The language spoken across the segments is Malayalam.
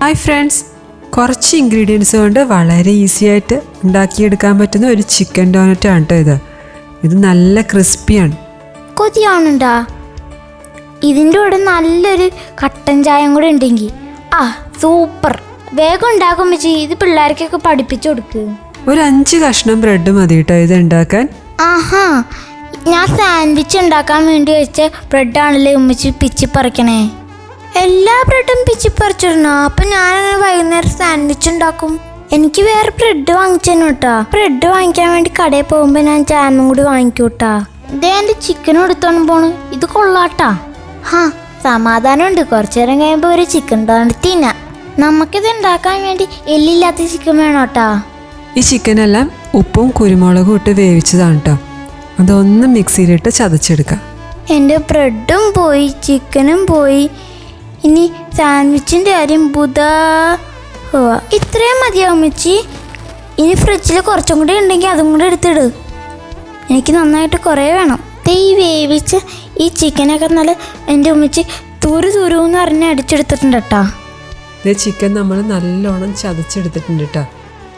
ഹായ് ഫ്രണ്ട്സ് കുറച്ച് ഇൻഗ്രീഡിയൻസ് കൊണ്ട് വളരെ ഈസി ആയിട്ട് ഉണ്ടാക്കിയെടുക്കാൻ പറ്റുന്ന ഒരു ചിക്കൻ ഡോനറ്റ് ആണ് കേട്ടോ ഇത്. ഇത് നല്ല ക്രിസ്പിയാണ് കൊതിയാണുണ്ടാ. ഇതിന്റെ കൂടെ നല്ലൊരു കട്ടൻ ചായം കൂടെ ഉണ്ടെങ്കിൽ ആ സൂപ്പർ വേഗം ഉണ്ടാക്കും വെച്ച് ഇത് പിള്ളേർക്കൊക്കെ പഠിപ്പിച്ചു കൊടുക്കുക ഒരു അഞ്ച് കഷ്ണം ബ്രെഡ് മതി കേട്ടോ ഇത് ഉണ്ടാക്കാൻ. ആഹാ. ഞാൻ സാൻഡ്വിച്ച് ഉണ്ടാക്കാൻ വേണ്ടി വെച്ച ബ്രെഡ് ആണല്ലേ ഉമ്മച്ചി പിച്ചി പറിക്കണേ? എല്ലാ ബ്രെഡും പിച്ചി പറിച്ചിടണോ? അപ്പൊ ഞാൻ വൈകുന്നേരം സാൻഡ്വിച്ച് ഉണ്ടാക്കും. എനിക്ക് വേറെ ബ്രെഡ് വാങ്ങിച്ചു കേട്ടോ ബ്രെഡ് വാങ്ങിക്കാൻ വേണ്ടി കടയിൽ പോകുമ്പോ ഞാൻ ജാമും കൂടി വാങ്ങിക്കൂട്ടാ. ഇതേ എന്റെ ചിക്കൻ എടുത്തോണ്ട് പോണ്. ഇത് കൊള്ളാട്ടാ. ഹാ സമാധാനമുണ്ട്. കുറച്ചു നേരം കഴിയുമ്പോ ഒരു ചിക്കൻ തിന്നാം. നമുക്കിത് ഉണ്ടാക്കാൻ വേണ്ടി എല്ലില്ലാത്ത ചിക്കൻ വേണോട്ടാ. ഈ ചിക്കൻ എല്ലാം ഉപ്പും കുരുമുളകും ഇട്ട് വേവിച്ചതാണ് കേട്ടോ അതൊന്ന് മിക്സിയിലിട്ട് ചതച്ചെടുക്കാം. എന്റെ ബ്രെഡും പോയി ചിക്കനും പോയി. ഇനി സാൻഡ്വിച്ചിന്റെ കാര്യം ബുധാ ഓ ഇത്രയും മതിയാവും ഉമ്മച്ചി ഇനി ഫ്രിഡ്ജിൽ കുറച്ചും കൂടി ഉണ്ടെങ്കിൽ അതും കൂടി എടുത്തിട്. എനിക്ക് നന്നായിട്ട് കുറേ വേണം. ഈ വേവിച്ച് ഈ ചിക്കനൊക്കെ നല്ല എന്റെ ഉമ്മച്ചി തൂരു തൂരു എന്ന് പറഞ്ഞ് അടിച്ചെടുത്തിട്ടുണ്ട് കേട്ടോ ചിക്കൻ നമ്മൾ നല്ലോണം ചതച്ചെടുത്തിട്ടുണ്ട് കേട്ടോ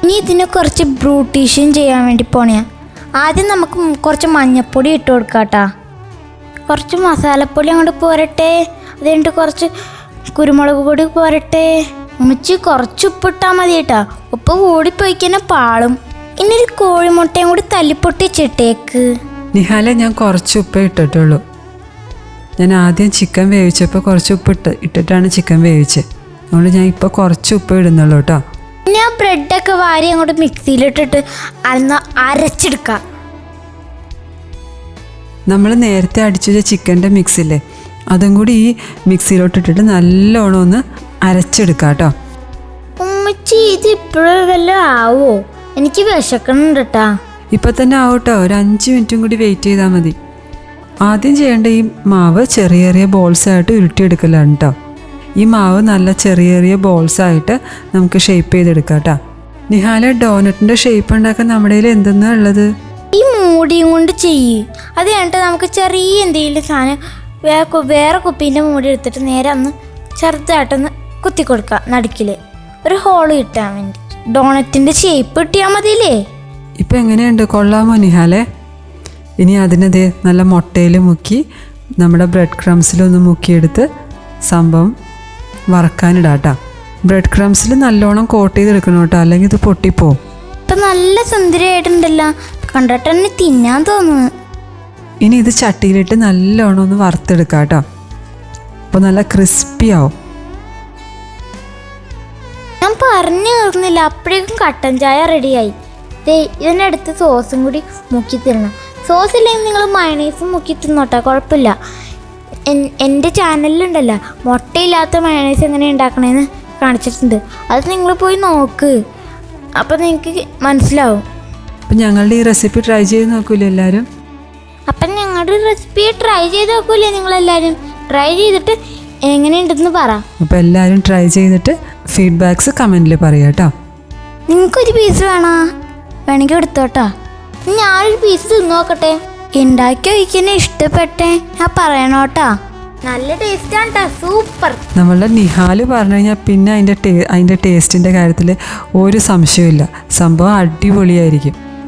ഇനി ഇതിനെ കുറച്ച് ബ്രൂട്ടീഷ്യൻ ചെയ്യാൻ വേണ്ടി പോണയാ. ആദ്യം നമുക്ക് കുറച്ച് മഞ്ഞപ്പൊടി ഇട്ട് കൊടുക്കാം കേട്ടാ കുറച്ച് മസാലപ്പൊടി അങ്ങോട്ട് പോരട്ടെ. അത് കഴിഞ്ഞിട്ട് കുറച്ച് കുരുമുളക് പൊടി പോരട്ടെ. ഉമ്മച്ചി കുറച്ച് ഉപ്പിട്ടാൽ മതി കേട്ടാ ഉപ്പ് കൂടിപ്പോയിക്കന്നെ പാളും. ഇനി ഒരു കോഴിമുട്ടയും കൂടി തല്ലിപ്പൊട്ടിച്ചിട്ടേക്ക് നിഹാല ഞാൻ കുറച്ച് ഉപ്പ് ഇട്ടിട്ടുള്ളൂ. ഞാൻ ആദ്യം ചിക്കൻ വേവിച്ചപ്പോൾ കുറച്ച് ഉപ്പ് ഇട്ട് ഇട്ടിട്ടാണ് ചിക്കൻ വേവിച്ചത് അതുകൊണ്ട് ഞാൻ ഇപ്പോൾ കുറച്ച് ഉപ്പ് ഇടുന്നുള്ളൂ കേട്ടോ. ഞാൻ ബ്രെഡൊക്കെ വാരി അങ്ങോട്ട് മിക്സിയിലിട്ടിട്ട് അന്ന് അരച്ചെടുക്കാം. നമ്മൾ നേരത്തെ അടിച്ചു വെച്ച ചിക്കന്റെ മിക്സില്ലേ? അതും കൂടി ഈ മിക്സിയിലോട്ടിട്ടിട്ട് നല്ലോണം ഒന്ന് അരച്ചെടുക്കാം കേട്ടോ. ഉമ്മച്ചി ഇത് ഇപ്പോഴും വല്ല ആവോ? എനിക്ക് വിശക്കണുണ്ട് കേട്ടാ ഇപ്പം തന്നെ ആവട്ടോ. ഒരു അഞ്ച് മിനിറ്റും കൂടി വെയിറ്റ് ചെയ്താൽ മതി. ആദ്യം ചെയ്യേണ്ട ഈ മാവ് ചെറിയ ചെറിയ ബോൾസ് ആയിട്ട് ഉരുട്ടിയെടുക്കലാണ് കേട്ടോ. ഈ മാവ് നല്ല ചെറിയ ചെറിയ ബോൾസ് ആയിട്ട് നമുക്ക് ഷേപ്പ് ചെയ്തെടുക്കാം കേട്ടോ. നിഹാല ഡോനറ്റിന്റെ ഷേപ്പ് ഉണ്ടാക്കാൻ നമ്മുടെ കയ്യിൽ എന്തെന്നാ ഉള്ളത്? ഈ മൂടിയും കൊണ്ട് ചെയ്യ്. അത് കഴിഞ്ഞിട്ട് നമുക്ക് ചെറിയ എന്തെങ്കിലും സാധനം വേറെ വേറെ കുപ്പീന്റെ മൂടി എടുത്തിട്ട് നേരെ ഒന്ന് ചെറുതായിട്ടൊന്ന് കുത്തി കൊടുക്കുക നടുക്കിൽ ഒരു ഹോൾ കിട്ടാൻ വേണ്ടി. ഡോണറ്റിന്റെ ഷേപ്പ് കിട്ടിയാൽ മതിയില്ലേ? ഇപ്പം എങ്ങനെയുണ്ട്? കൊള്ളാമോ നിഹാലെ ഇനി അതിനത് നല്ല മുട്ടയിൽ മുക്കി നമ്മുടെ ബ്രെഡ് ക്രംസിലൊന്ന് മുക്കിയെടുത്ത് സംഭവം വറക്കാനിടാട്ടാ. ബ്രെഡ് ക്രംസിൽ നല്ലോണം കോട്ട് ചെയ്തെടുക്കണം കേട്ടോ. അല്ലെങ്കിൽ ഇത് പൊട്ടിപ്പോവും ഇപ്പം നല്ല സുന്ദരിയായിട്ടുണ്ടല്ലോ. കണ്ടിട്ട് തന്നെ തിന്നാൻ തോന്നുന്നു. ഇനി ഇത് ചട്ടിയിലിട്ട് നല്ലോണം ഒന്ന് വറുത്തെടുക്കാം കേട്ടോ. അപ്പോൾ നല്ല ക്രിസ്പി ആവും. ഞാൻ പറഞ്ഞു തീർന്നില്ല. അപ്പോഴേക്കും കട്ടൻ ചായ റെഡിയായി അടുത്ത് സോസും കൂടി മുക്കി തരണം. സോസ് ഇല്ലെങ്കിൽ നിങ്ങൾ മയണൈസും മുക്കി തിന്നോട്ടെ കുഴപ്പമില്ല. എൻ- എന്റെ ചാനലിലുണ്ടല്ലോ മുട്ടയില്ലാത്ത മയണൈസ് എങ്ങനെ ഉണ്ടാക്കണേന്ന് കാണിച്ചിട്ടുണ്ട്. അത് നിങ്ങൾ പോയി നോക്ക്. അപ്പം നിങ്ങൾക്ക് മനസ്സിലാവും. അപ്പം ഞങ്ങളുടെ ഈ റെസിപ്പി ട്രൈ ചെയ്ത് നോക്കൂലേ എല്ലാവരും ഞങ്ങളുടെ റെസിപ്പി ട്രൈ ചെയ്ത് നോക്കൂലേ നിങ്ങളെല്ലാവരും ട്രൈ ചെയ്തിട്ട് എങ്ങനെയുണ്ടെന്ന് പറ. അപ്പോൾ എല്ലാവരും ട്രൈ ചെയ്തിട്ട് ഫീഡ്ബാക്ക്സ് കമന്റിൽ പറയാം കേട്ടോ നിങ്ങൾക്കൊരു പീസ് വേണോ? വേണമെങ്കിൽ എടുത്തോട്ടോ. ഞാനൊരു പീസ് തിന്നു നോക്കട്ടെ. ഉണ്ടാക്കി വയ്ക്കുന്ന ഇഷ്ടപ്പെട്ടേ ഞാൻ പറയണോട്ടോ നല്ല ടേസ്റ്റ് ആണ് സൂപ്പർ നമ്മളുടെ നിഹാൽ പറഞ്ഞു കഴിഞ്ഞാൽ പിന്നെ അതിന്റെ ടേ അതിന്റെ ടേസ്റ്റിന്റെ കാര്യത്തിൽ ഒരു സംശയമില്ല സംഭവം അടിപൊളിയായിരിക്കും.